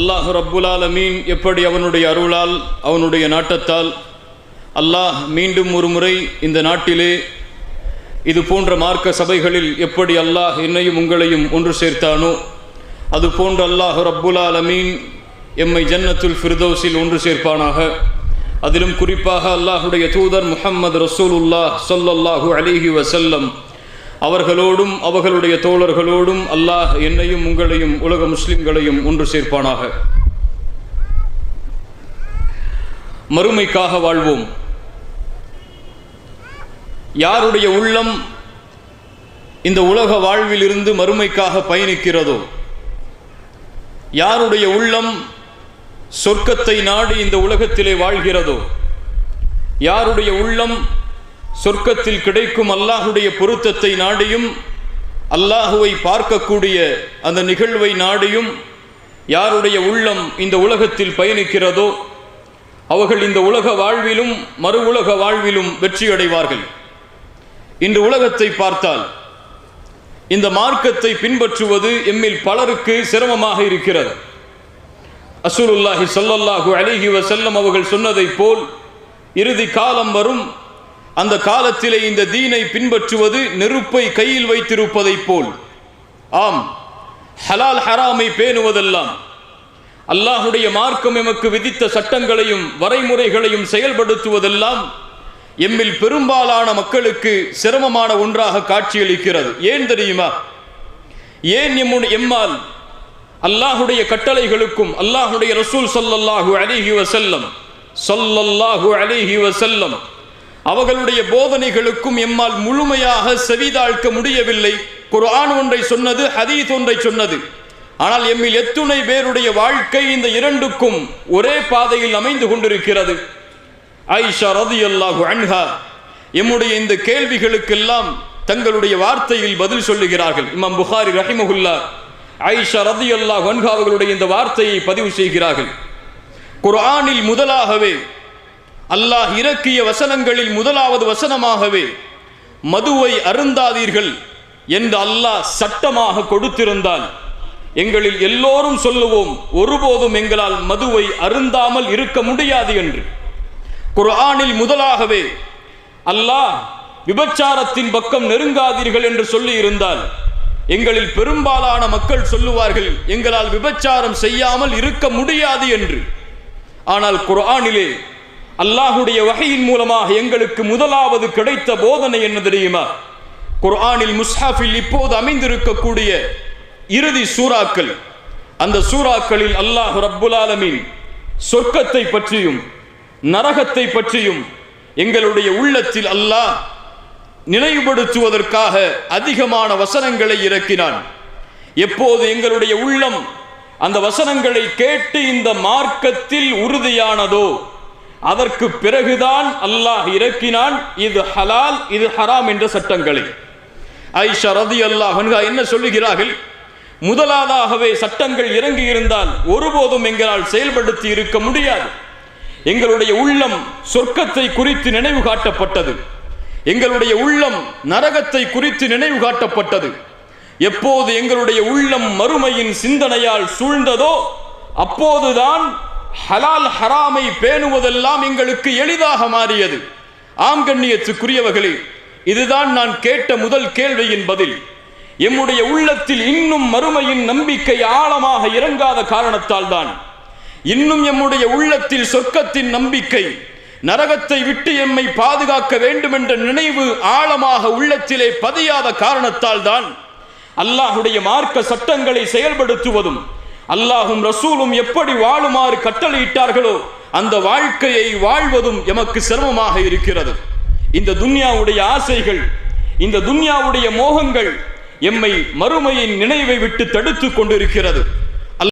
அல்லாஹ் ரப்புலால் ஆலமீன் எப்படி அவனுடைய அருளால் அவனுடைய நாட்டத்தால் அல்லாஹ் மீண்டும் ஒரு முறை இந்த நாட்டிலே இது போன்ற மார்க்க சபைகளில் எப்படி அல்லாஹ் என்னையும் உங்களையும் ஒன்று சேர்த்தானோ அது போன்ற அல்லாஹ் ரப்புலால் ஆலமீன் எம்மை ஜன்னத்துல் ஃபிர்தோஸில் ஒன்று சேர்ப்பானாக. அதிலும் குறிப்பாக அல்லாஹுடைய தூதர் முஹம்மது ரசூலுல்லாஹ் ஸல்லல்லாஹு அலிஹி வசல்லம் அவர்களோடும் அவர்களுடைய தோழர்களோடும் அல்லாஹ் என்னையும் உங்களையும் உலக முஸ்லிம்களையும் ஒன்று சேர்ப்பானாக. மறுமைக்காக வாழ்வோம். யாருடைய உள்ளம் இந்த உலக வாழ்விலிருந்து மறுமைக்காக பயணிக்கிறதோ யாருடைய உள்ளம் சொர்க்கத்தை நாடி இந்த உலகத்திலே வாழ்கிறதோ யாருடைய உள்ளம் சொர்க்கத்தில் கிடைக்கும் அல்லாஹுடைய பொருத்தத்தை நாடியும் அல்லாஹுவை பார்க்கக்கூடிய அந்த நிகழ்வை நாடியும் யாருடைய உள்ளம் இந்த உலகத்தில் பயணிக்கிறதோ அவர்கள் இந்த உலக வாழ்விலும் மறு உலக வாழ்விலும் வெற்றியடைவார்கள். இன்று உலகத்தை பார்த்தால் இந்த மார்க்கத்தை பின்பற்றுவது எம்மில் பலருக்கு சிரமமாக இருக்கிறது. அசூலுல்லாஹி ஸல்லல்லாஹு அலிஹி வசல்லம் அவர்கள் சொன்னதைப் போல் இறுதி காலம் வரும் அந்த காலத்திலே இந்த தீனை பின்பற்றுவது நெருப்பை கையில் வைத்திருப்பதைப் போல். ஆம் ஹலால் ஹராமை பேணுவதெல்லாம். அல்லாஹுடைய மார்க்கம் எமக்கு விதித்த சட்டங்களையும் வரைமுறைகளையும் செயல்படுத்துவதெல்லாம் எம்மில் பெரும்பாலான மக்களுக்கு சிரமமான ஒன்றாக காட்சியளிக்கிறது. ஏன் தெரியுமா? ஏன் எம்முடைய எம்மால் அல்லாஹுடைய கட்டளைகளுக்கும் அல்லாஹுடைய ரசூல் சொல்லல்லாஹு அலைஹி வஸல்லம் சொல்லல்லாஹு அலைஹி செல்லம் அவர்களுடைய போதனைகளுக்கும் எம்மால் முழுமையாக செவிதாழ்க்க முடியவில்லை. குர்ஆன் ஒன்றை சொன்னது ஹதீஸ் ஒன்றை சொன்னது. ஆனால் எம்மில் எத்துணை பேருடைய வாழ்க்கை இந்த இரண்டுக்கும் ஒரே பாதையில் அமைந்து கொண்டிருக்கிறது. ஐஷா ரதியல்லாஹு அன்ஹா எம்முடைய இந்த கேள்விகளுக்கெல்லாம் தங்களுடைய வார்த்தையில் பதில் சொல்லுகிறார்கள். இமாம் புகாரி ரஹிமகுல்லா ஐஷா ரதியல்லாஹு அன்ஹா அவர்களுடைய இந்த வார்த்தையை பதிவு செய்கிறார்கள். குர்ஆனில் முதலாகவே அல்லாஹ் இறக்கிய வசனங்களில் முதலாவது வசனமாகவே மதுவை அருந்தாதீர்கள் என்று அல்லாஹ் சட்டமாக கொடுத்திருந்தால் எங்களில் எல்லோரும் சொல்லுவோம் ஒருபோதும் எங்களால் மதுவை அருந்தாமல் இருக்க முடியாது என்று. குர்ஆனில் முதலாகவே அல்லாஹ் விபச்சாரத்தின் பக்கம் நெருங்காதீர்கள் என்று சொல்லி இருந்தால் எங்களில் பெரும்பாலான மக்கள் சொல்லுவார்கள் எங்களால் விபச்சாரம் செய்யாமல் இருக்க முடியாது என்று. ஆனால் குர்ஆனிலே அல்லாஹுடைய வகையின் மூலமாக எங்களுக்கு முதலாவது கிடைத்த போதனை என்ன தெரியுமா? குர்ஆனில் முஸ்ஹாஃபில் இப்போது அமைந்திருக்கக்கூடிய இறுதி சூறாக்கள். அந்த சூறாக்களில் அல்லாஹ் ரப்புலாலமின் சொர்க்கத்தை பற்றியும் நரகத்தை பற்றியும் எங்களுடைய உள்ளத்தில் அல்லாஹ் நினைவுபடுத்துவதற்காக அதிகமான வசனங்களை இறக்கினான். எப்போது எங்களுடைய உள்ளம் அந்த வசனங்களை கேட்டு இந்த மார்க்கத்தில் உறுதியானதோ அதற்கு பிறகுதான் அல்லாஹ் இறக்கினான். இது ஹலால் இது ஹராம் என்ற சட்டங்களை. ஐஷா ரதி அல்லாஹ் என்ன சொல்லுகிறார்கள்? முதலாவதாகவே சட்டங்கள் இறங்கி இருந்தால் ஒருபோதும் எங்களால் செயல்படுத்தி இருக்க முடியாது. எங்களுடைய உள்ளம் சொர்க்கத்தை குறித்து நினைவு காட்டப்பட்டது. எங்களுடைய உள்ளம் நரகத்தை குறித்து நினைவு காட்டப்பட்டது. எப்போது எங்களுடைய உள்ளம் மறுமையின் சிந்தனையால் சூழ்ந்ததோ அப்போதுதான் ஹலால் ஹராமை பேணுவதெல்லாம் எங்களுக்கு எளிதாக மாறியது. ஆம் கண்ணியத்துக்குரியவர்களே இதுதான் நான் கேட்ட முதல் கேள்வியின் பதில். எம்முடைய உள்ளத்தில் இன்னும் மறுமையின் நம்பிக்கை ஆழமாக இறங்காத காரணத்தால் தான் இன்னும் எம்முடைய உள்ளத்தில் சொர்க்கத்தின் நம்பிக்கை நரகத்தை விட்டு எம்மை பாதுகாக்க வேண்டும் என்ற நினைவு ஆழமாக உள்ளத்திலே பதியாத காரணத்தால் தான் அல்லாஹுடைய மார்க்க சட்டங்களை செயல்படுத்துவதும் அல்லாஹும் ரசூலும் எப்படி வாழுமாறு கட்டளையிட்டார்களோ அந்த வாழ்க்கையை வாழ்வதும் எமக்கு சிரமமாக இருக்கிறது. இந்த துன்யாவுடைய ஆசைகள் இந்த துன்யாவுடைய மோகங்கள் எம்மை மறுமையின் நினைவை விட்டு தடுத்து கொண்டிருக்கிறது.